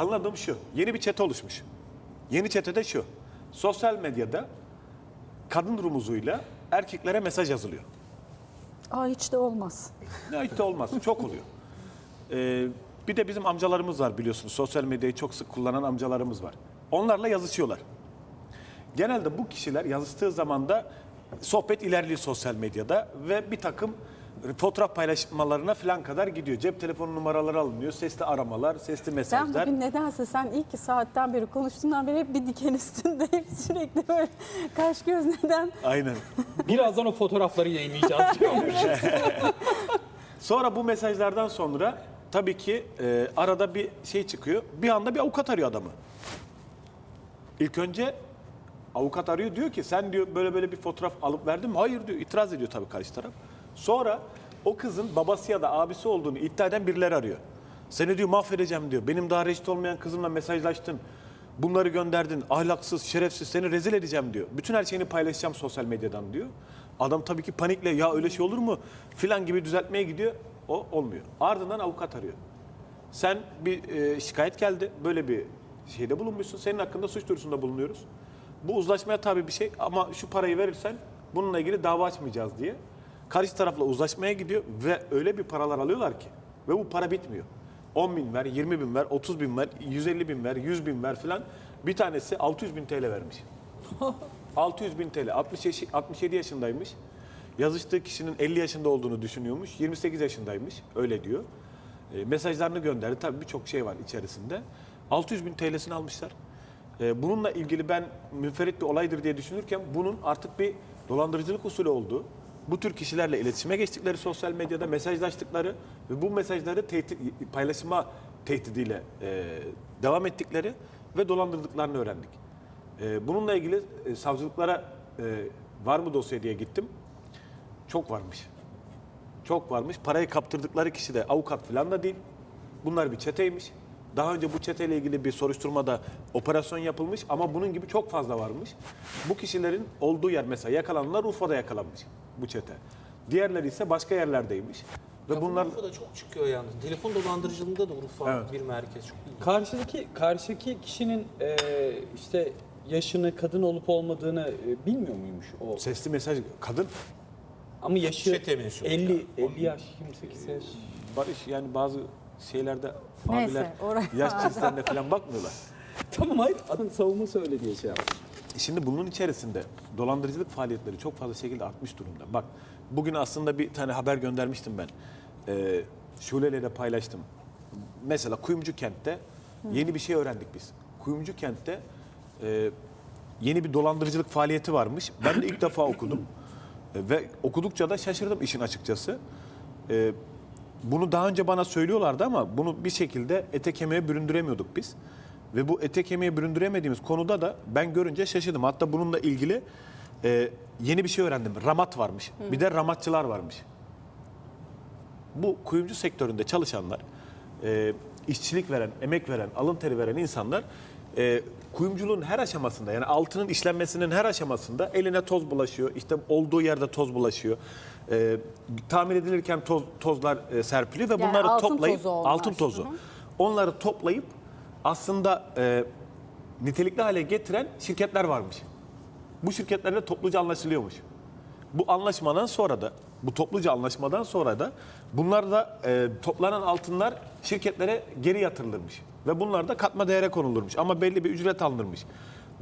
anladığım şu. Yeni bir çete oluşmuş. Yeni çetede şu. Sosyal medyada kadın rumuzuyla erkeklere mesaj yazılıyor. Aa hiç de olmaz. Ne hiç de olmaz. Çok oluyor. Ee, bir de bizim amcalarımız var biliyorsunuz. Sosyal medyayı çok sık kullanan amcalarımız var. Onlarla yazışıyorlar. Genelde bu kişiler yazıştığı zaman da sohbet ilerliyor sosyal medyada ve bir takım fotoğraf paylaşmalarına falan kadar gidiyor. Cep telefonu numaraları alınıyor, sesli aramalar, sesli Ben mesajlar. bugün nedense sen ilk saatten beri konuştuğundan beri hep bir diken üstünde hep sürekli böyle kaş göz neden Aynen. Birazdan o fotoğrafları yayınlayacağız diyormuş. Sonra bu mesajlardan sonra tabii ki e, arada bir şey çıkıyor. Bir anda bir avukat arıyor adamı. İlk önce avukat arıyor diyor ki sen diyor böyle böyle bir fotoğraf alıp verdin mi? Hayır diyor. İtiraz ediyor tabii karşı taraf. Sonra o kızın babası ya da abisi olduğunu iddia eden birileri arıyor. Seni diyor mahvedeceğim diyor. Benim daha reşit olmayan kızımla mesajlaştın. Bunları gönderdin. Ahlaksız, şerefsiz seni rezil edeceğim diyor. Bütün her şeyini paylaşacağım sosyal medyadan diyor. Adam tabii ki panikle ya öyle şey olur mu filan gibi düzeltmeye gidiyor. O olmuyor. Ardından avukat arıyor. Sen bir e, şikayet geldi. Böyle bir şeyde bulunmuşsun. Senin hakkında suç duyurusunda bulunuyoruz. Bu uzlaşmaya tabii bir şey ama şu parayı verirsen bununla ilgili dava açmayacağız diye. Karşı tarafla uzlaşmaya gidiyor ve öyle bir paralar alıyorlar ki. Ve bu para bitmiyor. 10 bin ver, 20 bin ver, 30 bin ver, 150 bin ver, 100 bin ver filan. Bir tanesi 600 bin TL vermiş. 600 bin TL. 60 yaşı- 67 yaşındaymış. Yazıştığı kişinin 50 yaşında olduğunu düşünüyormuş. 28 yaşındaymış. Öyle diyor. E, mesajlarını gönderdi. Tabii birçok şey var içerisinde. 600 bin TL'sini almışlar. E, bununla ilgili ben münferit bir olaydır diye düşünürken bunun artık bir dolandırıcılık usulü olduğu, bu tür kişilerle iletişime geçtikleri sosyal medyada mesajlaştıkları ve bu mesajları tehdit, paylaşma tehdidiyle e, devam ettikleri ve dolandırdıklarını öğrendik. E, bununla ilgili e, savcılıklara e, var mı dosya diye gittim. Çok varmış. Çok varmış. Parayı kaptırdıkları kişi de avukat falan da değil. Bunlar bir çeteymiş. Daha önce bu çeteyle ilgili bir soruşturmada operasyon yapılmış ama bunun gibi çok fazla varmış. Bu kişilerin olduğu yer mesela yakalananlar Urfa'da yakalanmış bu çete. Diğerleri ise başka yerlerdeymiş. Ve Ya bunlar bu Urfa'da çok çıkıyor yalnız. Telefon dolandırıcılığında da Urfa Evet. bir merkez çok ilginç. Karşıdaki karşıdaki kişinin e, işte yaşını kadın olup olmadığını e, bilmiyor muymuş o? sesli mesaj kadın Ama yaşı Çete mensubu 50 50 yaş 28 yaş. barış yani bazı şeylerde Neyse, abiler oraya- yaş cinslerine falan bakmıyorlar. Tamam hayır adam savunma söyle diye şey yaptım. Şimdi bunun içerisinde dolandırıcılık faaliyetleri çok fazla şekilde artmış durumda. Bak bugün aslında bir tane haber göndermiştim ben. Ee, Şule'yle de paylaştım. Mesela Kuyumcu kentte yeni bir şey öğrendik biz. Kuyumcu kentte e, yeni bir dolandırıcılık faaliyeti varmış. Ben de ilk defa okudum. E, ve okudukça da şaşırdım işin açıkçası. E, bunu daha önce bana söylüyorlardı ama bunu bir şekilde ete kemiğe büründüremiyorduk biz. Ve bu ete kemiğe büründüremediğimiz konuda da ben görünce şaşırdım. Hatta bununla ilgili e, yeni bir şey öğrendim. Ramat varmış. Bir de ramatçılar varmış. Bu kuyumcu sektöründe çalışanlar, e, işçilik veren, emek veren, alın teri veren insanlar e, kuyumculuğun her aşamasında yani altının işlenmesinin her aşamasında eline toz bulaşıyor. İşte olduğu yerde toz bulaşıyor. E, tamir edilirken toz, tozlar e, serpiliyor ve Yani bunları altın toplayıp tozu altın tozu. Onları toplayıp aslında e, nitelikli hale getiren şirketler varmış. Bu şirketlerle topluca anlaşılıyormuş. Bu anlaşmadan sonra da, bu topluca anlaşmadan sonra da bunlar da e, toplanan altınlar şirketlere geri yatırılırmış. Ve bunlar da katma değere konulurmuş ama belli bir ücret alınırmış.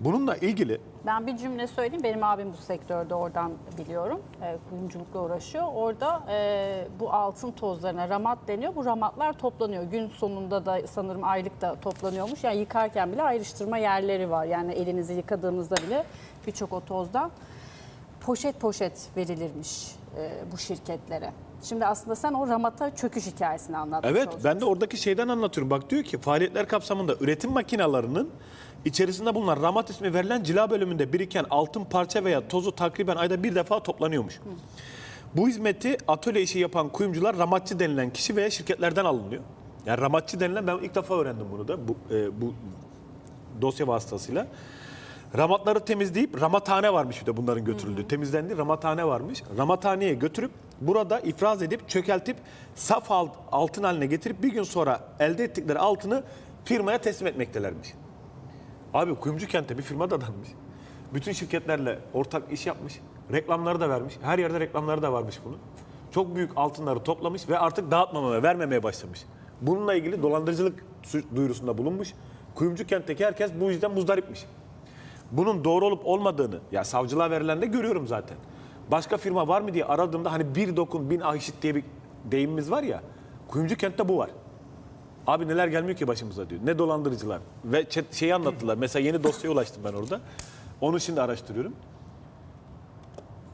Bununla ilgili Ben bir cümle söyleyeyim. Benim abim bu sektörde oradan biliyorum. E, kuyumculukla uğraşıyor. Orada e, bu altın tozlarına ramat deniyor. Bu ramatlar toplanıyor. Gün sonunda da sanırım aylık da toplanıyormuş. Yani yıkarken bile ayrıştırma yerleri var. Yani elinizi yıkadığınızda bile birçok o tozdan poşet poşet verilirmiş e, bu şirketlere. Şimdi aslında sen o ramata çöküş hikayesini anlatmış Evet olacaksın. ben de oradaki şeyden anlatıyorum. Bak diyor ki faaliyetler kapsamında üretim makinalarının içerisinde bulunan ramat ismi verilen cila bölümünde biriken altın parça veya tozu takriben ayda bir defa toplanıyormuş. Bu hizmeti atölye işi yapan kuyumcular ramatçı denilen kişi veya şirketlerden alınıyor. Yani ramatçı denilen ben ilk defa öğrendim bunu da bu, e, bu dosya vasıtasıyla. Ramatları temizleyip ramathane varmış bir de bunların götürüldüğü. Temizlendi ramathane varmış. Ramathaneye götürüp burada ifraz edip çökeltip saf alt- altın haline getirip bir gün sonra elde ettikleri altını firmaya teslim etmektelermiş. Abi Kuyumcu Kent'te bir firma da danmış. Bütün şirketlerle ortak iş yapmış. Reklamları da vermiş. Her yerde reklamları da varmış bunun. Çok büyük altınları toplamış ve artık dağıtmamaya, vermemeye başlamış. Bununla ilgili dolandırıcılık su- duyurusunda bulunmuş. Kuyumcu Kent'teki herkes bu yüzden muzdaripmiş. Bunun doğru olup olmadığını ya savcılığa verilen de görüyorum zaten. Başka firma var mı diye aradığımda hani bir dokun bin ah işit diye bir deyimimiz var ya. Kuyumcu Kent'te bu var. Abi neler gelmiyor ki başımıza diyor. Ne dolandırıcılar. Ve şeyi anlattılar. Mesela yeni dosyaya ulaştım ben orada. Onu şimdi araştırıyorum.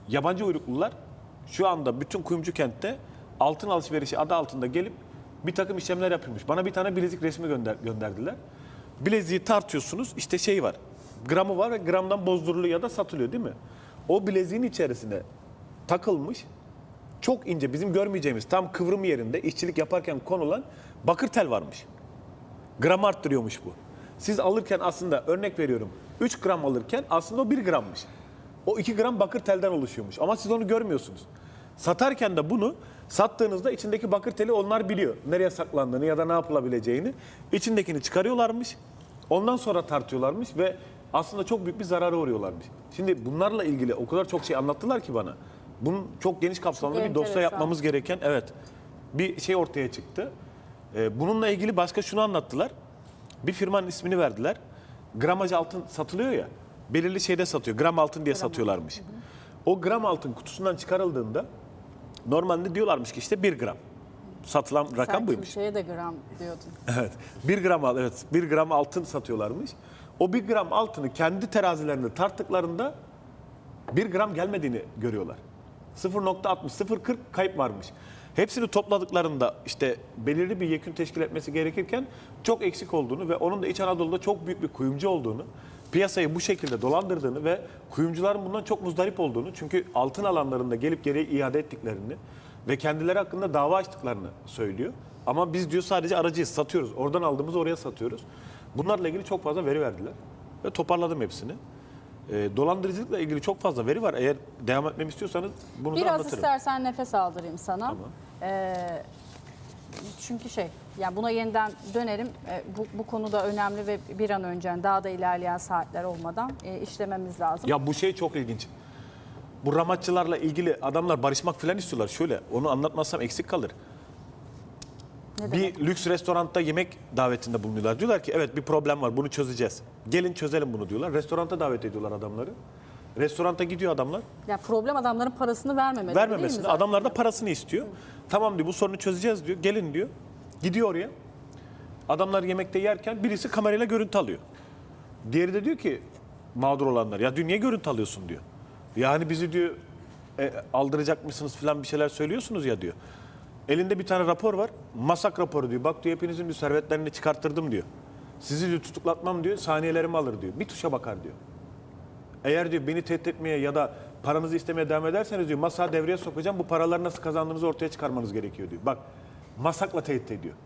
Yabancı uyruklular şu anda bütün kuyumcu kentte altın alışverişi adı altında gelip bir takım işlemler yapılmış. Bana bir tane bilezik resmi gönder, gönderdiler. Bileziği tartıyorsunuz işte şey var. Gramı var ve gramdan bozduruluyor ya da satılıyor değil mi? O bileziğin içerisine takılmış çok ince bizim görmeyeceğimiz tam kıvrım yerinde işçilik yaparken konulan bakır tel varmış. Gram arttırıyormuş bu. Siz alırken aslında örnek veriyorum 3 gram alırken aslında o 1 grammış. O 2 gram bakır telden oluşuyormuş ama siz onu görmüyorsunuz. Satarken de bunu sattığınızda içindeki bakır teli onlar biliyor. Nereye saklandığını ya da ne yapılabileceğini. İçindekini çıkarıyorlarmış. Ondan sonra tartıyorlarmış ve aslında çok büyük bir zarara uğruyorlarmış. Şimdi bunlarla ilgili o kadar çok şey anlattılar ki bana. Bunun çok geniş kapsamlı Çok bir dosya enteresan. yapmamız gereken evet bir şey ortaya çıktı. Ee, bununla ilgili başka şunu anlattılar. Bir firmanın ismini verdiler. Gramaj altın satılıyor ya. Belirli şeyde satıyor. Gram altın diye satıyorlarmış. O gram altın kutusundan çıkarıldığında normalde diyorlarmış ki işte 1 gram. Satılan rakam Sen buymuş. şeye de gram diyordun. Evet. 1 gram al- evet 1 gram altın satıyorlarmış. O 1 gram altını kendi terazilerinde tarttıklarında 1 gram gelmediğini görüyorlar. 0.60 0.40 kayıp varmış. Hepsini topladıklarında işte belirli bir yekün teşkil etmesi gerekirken çok eksik olduğunu ve onun da İç Anadolu'da çok büyük bir kuyumcu olduğunu, piyasayı bu şekilde dolandırdığını ve kuyumcuların bundan çok muzdarip olduğunu çünkü altın alanlarında gelip geri iade ettiklerini ve kendileri hakkında dava açtıklarını söylüyor. Ama biz diyor sadece aracıyız, satıyoruz. Oradan aldığımızı oraya satıyoruz. Bunlarla ilgili çok fazla veri verdiler ve toparladım hepsini. Ee, dolandırıcılıkla ilgili çok fazla veri var. Eğer devam etmemi istiyorsanız bunu da Biraz anlatırım. istersen nefes aldırayım sana. Tamam. Ee, çünkü şey, yani buna yeniden dönerim. Ee, bu, bu konuda önemli ve bir an önce daha da ilerleyen saatler olmadan e, işlememiz lazım. Ya bu şey çok ilginç. Bu ramatçılarla ilgili adamlar barışmak falan istiyorlar. Şöyle onu anlatmazsam eksik kalır. Ne bir demek? lüks restoranda yemek davetinde bulunuyorlar. Diyorlar ki evet bir problem var bunu çözeceğiz. Gelin çözelim bunu diyorlar. Restoranta davet ediyorlar adamları. Restoranta gidiyor adamlar. Ya problem adamların parasını mi Vermemesini. Adamlar da parasını istiyor. Tamam diyor bu sorunu çözeceğiz diyor. Gelin diyor. Gidiyor oraya. Adamlar yemekte yerken birisi kamerayla görüntü alıyor. Diğeri de diyor ki mağdur olanlar ya diyor niye görüntü alıyorsun diyor. Yani bizi diyor e, aldıracak mısınız falan bir şeyler söylüyorsunuz ya diyor. Elinde bir tane rapor var. Masak raporu diyor. Bak diyor hepinizin diyor servetlerini çıkarttırdım diyor. Sizi diyor tutuklatmam diyor. Saniyelerimi alır diyor. Bir tuşa bakar diyor. Eğer diyor beni tehdit etmeye ya da paranızı istemeye devam ederseniz diyor masaya devreye sokacağım. Bu paraları nasıl kazandığınızı ortaya çıkarmanız gerekiyor diyor. Bak masakla tehdit ediyor.